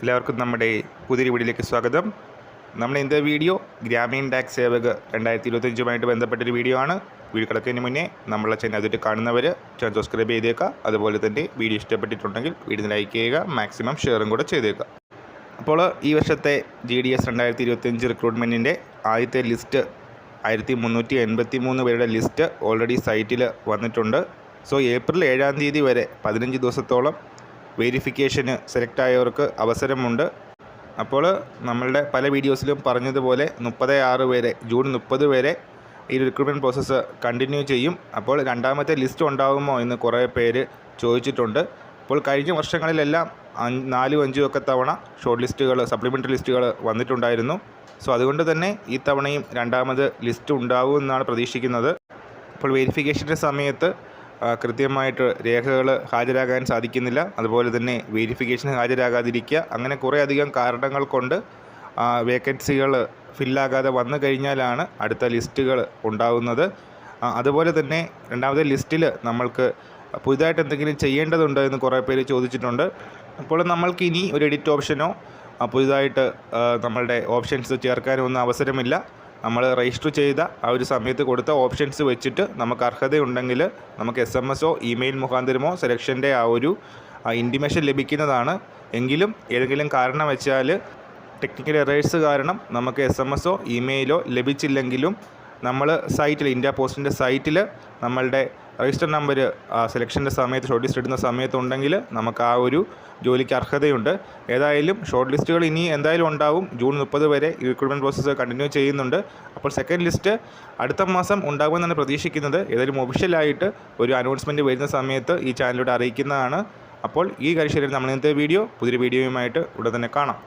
എല്ലാവർക്കും നമ്മുടെ പുതിയൊരു വീഡിയോയിലേക്ക് സ്വാഗതം. നമ്മുടെ ഇന്നത്തെ വീഡിയോ ഗ്രാമീൺ ടാക്സ് സേവക് രണ്ടായിരത്തി ഇരുപത്തഞ്ചുമായിട്ട് ബന്ധപ്പെട്ടൊരു വീഡിയോ ആണ്. വീഡിയോ കിടക്കുന്നതിന് മുന്നേ നമ്മളെ ചാനൽ അതിട്ട് കാണുന്നവർ ചാനൽ സബ്സ്ക്രൈബ് ചെയ്തേക്കുക. അതുപോലെ തന്നെ വീഡിയോ ഇഷ്ടപ്പെട്ടിട്ടുണ്ടെങ്കിൽ വീഡിയോ ലൈക്ക് ചെയ്യുക മാക്സിമം ഷെയറും കൂടെ ചെയ്തേക്കുക. അപ്പോൾ ഈ വർഷത്തെ ജി ഡി എസ് രണ്ടായിരത്തി ഇരുപത്തിയഞ്ച് റിക്രൂട്ട്മെന്റിന്റെ ആദ്യത്തെ ലിസ്റ്റ് ആയിരത്തി മുന്നൂറ്റി എൺപത്തി മൂന്ന് പേരുടെ ലിസ്റ്റ് ഓൾറെഡി സൈറ്റിൽ വന്നിട്ടുണ്ട്. സോ ഏപ്രിൽ ഏഴാം തീയതി വരെ പതിനഞ്ച് ദിവസത്തോളം വെരിഫിക്കേഷന് സെലക്ട് ആയവർക്ക് അവസരമുണ്ട്. അപ്പോൾ നമ്മളുടെ പല വീഡിയോസിലും പറഞ്ഞതുപോലെ മുപ്പത് ആറ് വരെ ജൂൺ മുപ്പത് വരെ ഈ റിക്രൂട്ട്മെന്റ് പ്രോസസ്സ് കണ്ടിന്യൂ ചെയ്യും. അപ്പോൾ രണ്ടാമത്തെ ലിസ്റ്റ് ഉണ്ടാകുമോ എന്ന് കുറേ പേര് ചോദിച്ചിട്ടുണ്ട്. അപ്പോൾ കഴിഞ്ഞ വർഷങ്ങളിലെല്ലാം നാലും അഞ്ചും ഒക്കെ തവണ ഷോർട്ട് ലിസ്റ്റുകൾ സപ്ലിമെന്ററി ലിസ്റ്റുകൾ വന്നിട്ടുണ്ടായിരുന്നു. സോ അതുകൊണ്ട് തന്നെ ഈ തവണയും രണ്ടാമത് ലിസ്റ്റ് ഉണ്ടാകുമെന്നാണ് പ്രതീക്ഷിക്കുന്നത്. അപ്പോൾ വെരിഫിക്കേഷന്റെ സമയത്ത് കൃത്യമായിട്ട് രേഖകൾ ഹാജരാകാൻ സാധിക്കുന്നില്ല. അതുപോലെ തന്നെ വെരിഫിക്കേഷൻ ഹാജരാകാതിരിക്കുക. അങ്ങനെ കുറേ അധികം കാരണങ്ങൾ കൊണ്ട് വേക്കൻസികൾ ഫില്ലാകാതെ വന്നു കഴിഞ്ഞാലാണ് അടുത്ത ലിസ്റ്റുകൾ ഉണ്ടാകുന്നത് അതുപോലെ തന്നെ രണ്ടാമത്തെ ലിസ്റ്റിൽ നമ്മൾക്ക് പുതുതായിട്ട് എന്തെങ്കിലും ചെയ്യേണ്ടതുണ്ടോ എന്ന് കുറേ പേര് ചോദിച്ചിട്ടുണ്ട്. അപ്പോൾ നമ്മൾക്ക് ഇനി ഒരു എഡിറ്റ് ഓപ്ഷനോ പുതുതായിട്ട് നമ്മളുടെ ഓപ്ഷൻസ് ചേർക്കാനോ ഒന്നും അവസരമില്ല. നമ്മൾ രജിസ്റ്റർ ചെയ്ത ആ ഒരു സമയത്ത് കൊടുത്ത ഓപ്ഷൻസ് വെച്ചിട്ട് നമുക്ക് അർഹതയുണ്ടെങ്കിൽ നമുക്ക് എസ് എം എസോ ഇമെയിൽ മുഖാന്തരമോ സെലക്ഷന്റെ ആ ഒരു ഇന്റിമേഷൻ ലഭിക്കുന്നതാണ്. എങ്കിലും ഏതെങ്കിലും കാരണം വെച്ചാൽ ടെക്നിക്കൽ എറേഴ്സ് കാരണം നമുക്ക് എസ് എം എസോ ഇമെയിലോ ലഭിച്ചില്ലെങ്കിലും നമ്മൾ സൈറ്റിൽ ഇന്ത്യ പോസ്റ്റിന്റെ സൈറ്റിൽ നമ്മളുടെ രജിസ്റ്റർ നമ്പർ സെലക്ഷന്റെ സമയത്ത് ഷോർട്ട് ലിസ്റ്റ് ഇടുന്ന സമയത്തുണ്ടെങ്കിൽ നമുക്ക് ആ ഒരു ജോലിക്ക് അർഹതയുണ്ട്. ഏതായാലും ഷോർട്ട് ലിസ്റ്റുകൾ ഇനി എന്തായാലും ഉണ്ടാവും. ജൂൺ മുപ്പത് വരെ ഈ റിക്രൂട്ട്മെന്റ് പ്രോസസ്സ് കണ്ടിന്യൂ ചെയ്യുന്നുണ്ട്. അപ്പോൾ സെക്കൻഡ് ലിസ്റ്റ് അടുത്ത മാസം ഉണ്ടാകുമെന്നാണ് പ്രതീക്ഷിക്കുന്നത്. ഏതായാലും ഒഫീഷ്യലായിട്ട് ഒരു അനൗൺസ്മെന്റ് വരുന്ന സമയത്ത് ഈ ചാനലിലൂടെ അറിയിക്കുന്നതാണ്. അപ്പോൾ ഈ കാര്യം നമ്മൾ ഇന്നത്തെ വീഡിയോ പുതിയൊരു വീഡിയോയുമായിട്ട് ഉടൻ തന്നെ കാണാം.